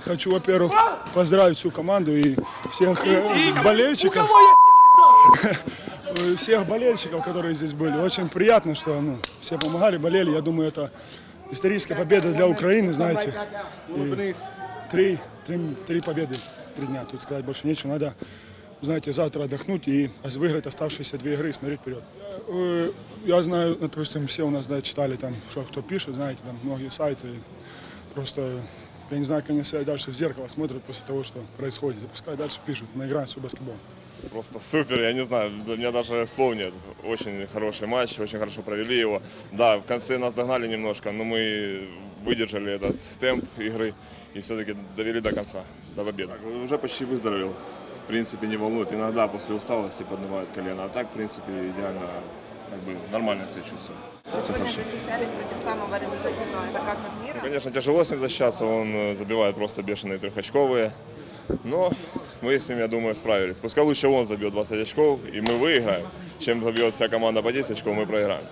хочу, во-первых, поздравить всю команду и всех э, болельщиков. Всех болельщиков, которые здесь были. Очень приятно, что ну, все помогали, болели. Я думаю, это историческая победа для Украины, знаете. И три, три, три победы, три дня. Тут сказать больше нечего. Надо, знаете, завтра отдохнуть и выиграть оставшиеся две игры и смотреть вперед. Э, Я знаю, допустим, все у нас да, читали там, что кто пишет, знаете, там многие сайты. Просто я не знаю, как они себя дальше в зеркало смотрят после того, что происходит. И Пускай дальше пишут, мы играем все баскетбол. Просто супер, я не знаю, у меня даже слов нет. Очень хороший матч, очень хорошо провели его. Да, в конце нас догнали немножко, но мы выдержали этот темп игры и все-таки довели до конца, до победы. Уже почти выздоровел. В принципе, не волнует. Иногда после усталости поднимают колено, а так, в принципе, идеально, как бы, нормально себя чувствую. Все Сегодня защищались против самого результативного игрока турнира. Конечно, тяжело с ним защищаться, он э, забивает просто бешеные трехочковые. Но мы с ним, я думаю, справились. Пускай лучше он забьет 20 очков, и мы выиграем, чем забьет вся команда по 10 очков, мы проиграем.